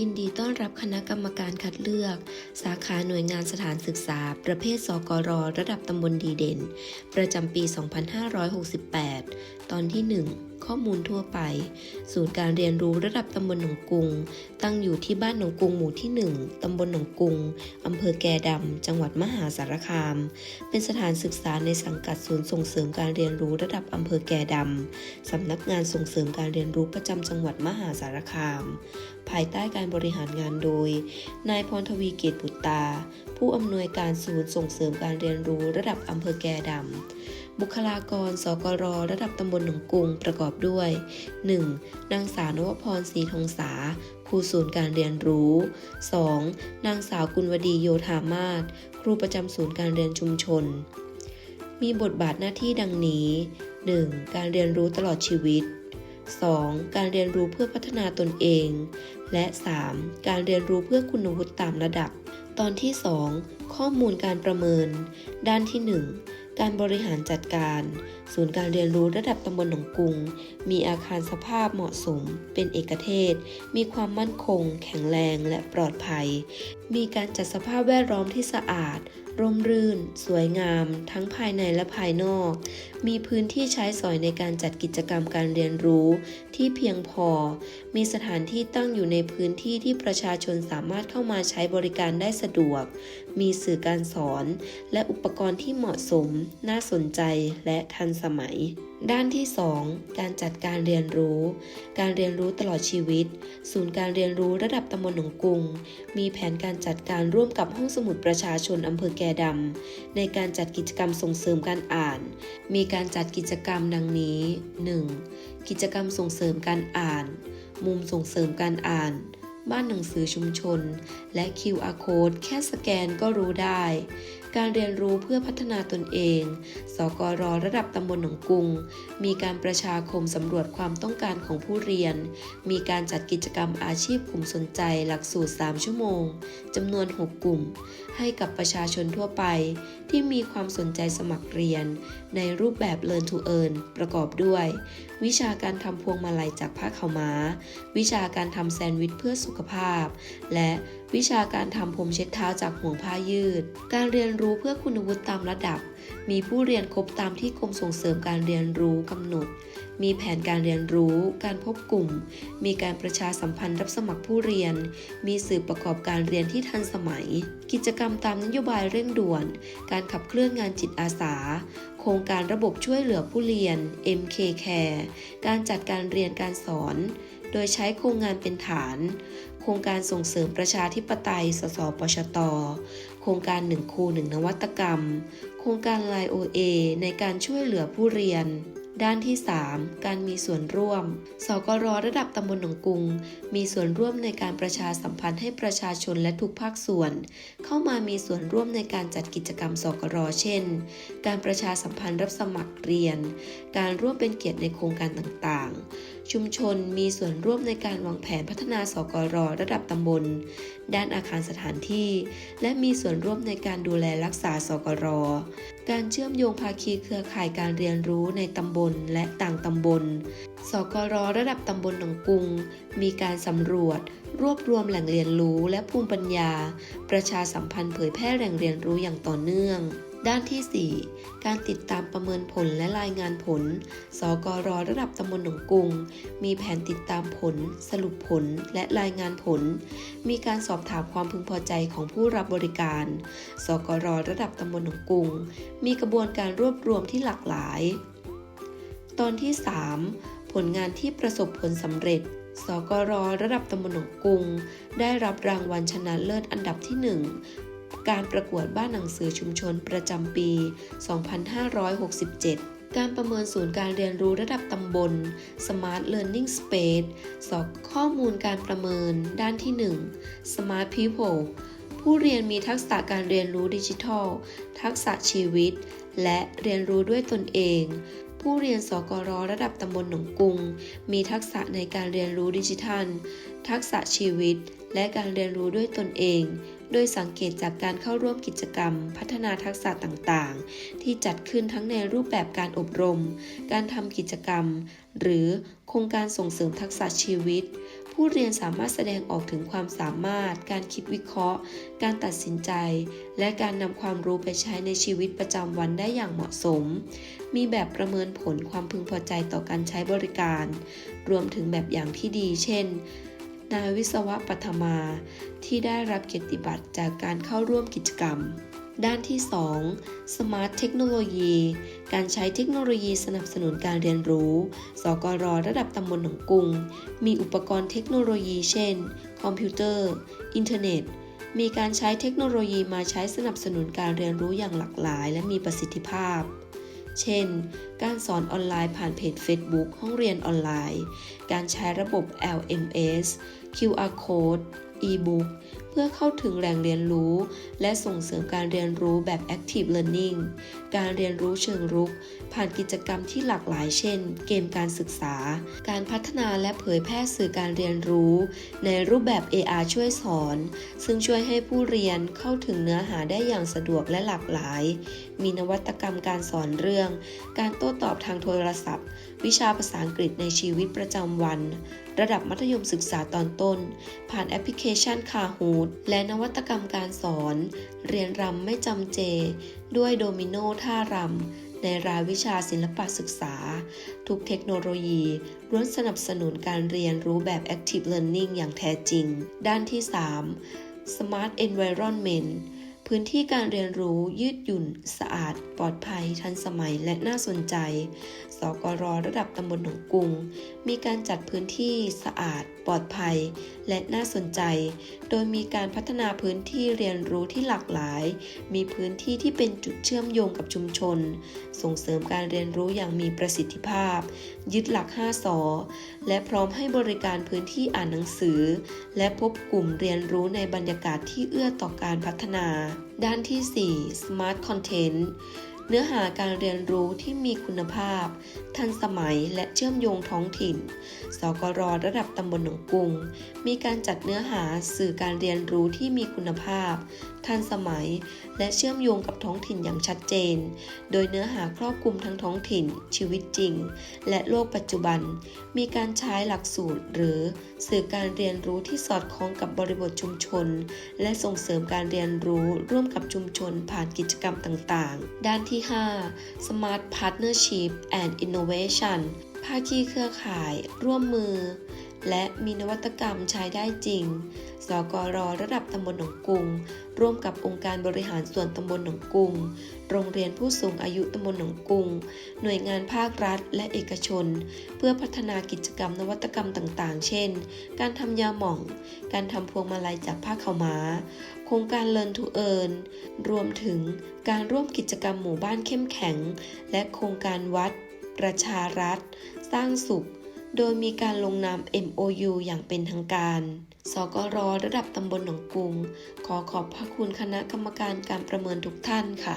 ยินดีต้อนรับคณะกรรมการคัดเลือก สาขาหน่วยงานสถานศึกษา ประเภทสกรระดับตำบลดีเด่น ประจำปี 2568 ตอนที่ 1 ข้อมูลทั่วไป ศูนย์การเรียนรู้ระดับตำบลหนองกุง ตั้งอยู่ที่บ้านหนองกุงหมู่ที่ 1 ตำบลหนองกุง อำเภอแกดำ จังหวัดมหาสารคาม เป็นสถานศึกษาในสังกัดศูนย์ส่งเสริมการเรียนรู้ระดับอำเภอแกดำ สำนักงานส่งเสริมการเรียนรู้ประจำจังหวัดมหาสารคาม ภายใต้การบริหารงานโดย นายพรทวีเกียรติบุตรตา ผู้อำนวยการศูนย์ส่งเสริมการเรียนรู้ระดับอำเภอแกดำ บุคลากรสกรระดับตำบลหนองกรุงประกอบด้วย 1. นางสาวนวพรศรีทองสาครูศูนย์การเรียนรู้ 2. นางสาวกุลวดีโยธามาศครูประจำศูนย์การเรียนชุมชน มีบทบาทหน้าที่ดังนี้ 1. การเรียนรู้ตลอดชีวิต 2. การเรียนรู้เพื่อพัฒนาตนเอง และ 3. การเรียนรู้เพื่อคุณวุฒิตามระดับ ตอนที่ 2 ข้อมูลการประเมิน ด้านที่ 1 การบริหารจัดการ ศูนย์การเรียนรู้ระดับตำบลหนองกุง มีอาคารสภาพเหมาะสม เป็นเอกเทศ มีความมั่นคง แข็งแรงและปลอดภัย มีการจัดสภาพแวดล้อมที่สะอาด ร่มรื่น สวยงาม ทั้งภายในและภายนอก มีพื้นที่ใช้สอยในการจัดกิจกรรมการเรียนรู้ที่เพียงพอ มีสถานที่ตั้งอยู่ในพื้นที่ที่ประชาชนสามารถเข้ามาใช้บริการได้สะดวก มีสื่อการสอน และอุปกรณ์ที่เหมาะสม น่าสนใจและทันสมัย ด้านที่ 2 การจัดการเรียนรู้ การเรียนรู้ตลอดชีวิต ศูนย์การเรียนรู้ระดับตำบลหนองกุง มีแผนการจัดการร่วมกับห้องสมุดประชาชนอำเภอแกดำในการจัดกิจกรรมส่งเสริมการอ่าน มีการจัดกิจกรรมดังนี้ 1. กิจกรรมส่งเสริมการอ่าน มุมส่งเสริมการอ่านบ้านหนังสือชุมชน และ QR code แค่สแกนก็รู้ได้ การเรียนรู้เพื่อพัฒนาตนเอง สกรระดับตำบลหนองกรุง มีการประชาคมสำรวจความต้องการของผู้เรียน มีการจัดกิจกรรมอาชีพกลุ่มสนใจหลักสูตร 3 ชั่วโมงจำนวน 6 กลุ่มให้กับประชาชนทั่วไป ที่มีความสนใจสมัครเรียน ในรูปแบบ Learn to Earn ประกอบด้วย วิชาการทำพวงมาลัยจากผ้าขาวม้า วิชาการทำแซนด์วิชเพื่อสุขภาพ และวิชาการทำผมเช็ดเท้าจากห่วงผ้ายืด การเรียนรู้เพื่อคุณวุฒิตามระดับ มีผู้เรียนครบตามที่กรมส่งเสริมการเรียนรู้กำหนด มีแผนการเรียนรู้ การพบกลุ่ม มีการประชาสัมพันธ์รับสมัครผู้เรียน มีสื่อประกอบการเรียนที่ทันสมัย กิจกรรมตามนโยบายเร่งด่วน การขับเคลื่อนงานจิตอาสา โครงการระบบช่วยเหลือผู้เรียน MK Care การจัดการเรียนการสอน โดยใช้โครงงานเป็นฐาน โครงการส่งเสริมประชาธิปไตย สสปชต โครงการหนึ่งครูหนึ่งนวัตกรรม โครงการไลโอเอในการช่วยเหลือผู้เรียน ด้านที่ 3 การมีส่วนร่วม สกรระดับตำบลหนองกรุง มีส่วนร่วมในการประชาสัมพันธ์ให้ประชาชนและทุกภาคส่วน เข้ามามีส่วนร่วมในการจัดกิจกรรมสกรเช่น การประชาสัมพันธ์รับสมัครเรียน การร่วมเป็นเกียรติในโครงการต่างๆชุมชนมีส่วนร่วมในการวางแผนพัฒนาสกรระดับตำบล ด้านอาคารสถานที่ และมีส่วนร่วมในการดูแลรักษาสกรการเชื่อมโยงภาคีเครือข่ายการเรียนรู้ในตำบลและต่างตำบล สกรระดับตำบลหนองกุง มีการสำรวจ รวบรวมแหล่งเรียนรู้และภูมิปัญญา ประชาสัมพันธ์เผยแพร่แหล่งเรียนรู้อย่างต่อเนื่อง ด้านที่ 4 การติดตามประเมินผลและรายงานผล สกรระดับตำบลหนองกุง มีแผนติดตามผล สรุปผลและรายงานผล มีการสอบถามความพึงพอใจของผู้รับบริการ สกรระดับตำบลหนองกุง มีกระบวนการรวบรวมที่หลากหลาย ตอนที่ 3 ผลงานที่ประสบผลสำเร็จสกรระดับตำบลหนองกุง ได้รับรางวัลชนะเลิศอันดับที่ 1 การประกวดบ้านหนังสือชุมชนประจำปี 2567การประเมินศูนย์การเรียนรู้ระดับตำบล Smart Learning Space สอบข้อมูลการประเมินด้านที่ 1 Smart People ผู้เรียนมีทักษะการเรียนรู้ดิจิทัล ทักษะชีวิต และเรียนรู้ด้วยตนเอง ผู้เรียนสกรระดับตำบลหนองกุง มีทักษะในการเรียนรู้ดิจิทัล ทักษะชีวิต และการเรียนรู้ด้วยตนเอง โดยสังเกตจากการเข้าร่วมกิจกรรม พัฒนาทักษะต่างๆ ที่จัดขึ้นทั้งในรูปแบบการอบรม การทำกิจกรรม หรือโครงการส่งเสริมทักษะชีวิต ผู้เรียนสามารถแสดงออกถึงความสามารถ การคิดวิเคราะห์ การตัดสินใจ และการนำความรู้ไปใช้ในชีวิตประจำวันได้อย่างเหมาะสม มีแบบประเมินผลความพึงพอใจต่อการใช้บริการ รวมถึงแบบอย่างที่ดี เช่น นายวิศวะปัทมา ที่ได้รับเกียรติบัตรจากการเข้าร่วมกิจกรรม ด้านที่ 2 Smart Technology การใช้เทคโนโลยีสนับสนุนการเรียนรู้ สกรระดับตำบลหนองกรุง มีอุปกรณ์เทคโนโลยีเช่น คอมพิวเตอร์ อินเทอร์เน็ต มีการใช้เทคโนโลยีมาใช้สนับสนุนการเรียนรู้อย่างหลากหลาย และมีประสิทธิภาพ เช่น การสอนออนไลน์ผ่านเพจ Facebook ห้องเรียนออนไลน์ การใช้ระบบ LMS QR Code e-book เพื่อเข้าถึงแหล่งเรียนรู้ และส่งเสริมการเรียนรู้แบบ Active Learning การเรียนรู้เชิงรุก ผ่านกิจกรรมที่หลากหลายเช่น เกมการศึกษา การพัฒนาและเผยแพร่สื่อการเรียนรู้ ในรูปแบบ AR ช่วยสอน ซึ่งช่วยให้ผู้เรียนเข้าถึงเนื้อหาได้อย่างสะดวกและหลากหลาย มีนวัตกรรมการสอนเรื่อง การโต้ตอบทางโทรศัพท์ วิชาภาษาอังกฤษในชีวิตประจำวัน ระดับมัธยมศึกษาตอนต้น ผ่านแอปพลิเคชันคาหูและนวัตกรรมการสอน เรียนรำไม่จำเจ ด้วยโดมิโนท่ารำในรายวิชาศิลปศึกษา ทุกเทคโนโลยีล้วนสนับสนุนการเรียนรู้แบบ Active Learning อย่างแท้จริง ด้านที่ 3 Smart Environment พื้นที่การเรียนรู้ยืดหยุ่น สะอาด ปลอดภัย ทันสมัยและน่าสนใจ สกรระดับตำบลหนองกรุง มีการจัดพื้นที่สะอาด ปลอดภัยและน่าสนใจ โดยมีการพัฒนาพื้นที่เรียนรู้ที่หลากหลาย มีพื้นที่ที่เป็นจุดเชื่อมโยงกับชุมชน ส่งเสริมการเรียนรู้อย่างมีประสิทธิภาพ ยึดหลัก 5สอและพร้อมให้บริการพื้นที่อ่านหนังสือ และพบกลุ่มเรียนรู้ในบรรยากาศที่เอื้อต่อการพัฒนา ด้านที่ 4 Smart Content เนื้อหาการเรียนรู้ที่มีคุณภาพ ทันสมัยและเชื่อมโยงท้องถิ่น สกรระดับตำบลหนองกุง มีการจัดเนื้อหาสื่อการเรียนรู้ที่มีคุณภาพ ทันสมัย และเชื่อมโยงกับท้องถิ่นอย่างชัดเจน โดยเนื้อหาครอบคลุมทั้งท้องถิ่น ชีวิตจริง และโลกปัจจุบัน มีการใช้หลักสูตร หรือสื่อการเรียนรู้ที่สอดคล้องกับบริบทชุมชน และส่งเสริมการเรียนรู้ร่วมกับชุมชนผ่านกิจกรรมต่างๆ ด้านที่ 5 Smart Partnership and Innovation ภาคีเครือข่าย ร่วมมือ และมีนวัตกรรมใช้ได้จริง สกรระดับตำบลหนองกุง ร่วมกับองค์การบริหารส่วนตำบลหนองกุง โรงเรียนผู้สูงอายุตำบลหนองกุง หน่วยงานภาครัฐและเอกชน เพื่อพัฒนากิจกรรมนวัตกรรมต่างๆ เช่น การทำยาหม่อง การทำพวงมาลัยจากผ้าขาวม้า โครงการ Learn to Earn รวมถึงการร่วมกิจกรรมหมู่บ้านเข้มแข็ง และโครงการวัด ประชารัฐ สร้างสุข โดยมีการลงนาม MOU อย่างเป็นทางการ สกรระดับตำบลหนองกรุง ขอขอบพระคุณคณะกรรมการการประเมินทุกท่านค่ะ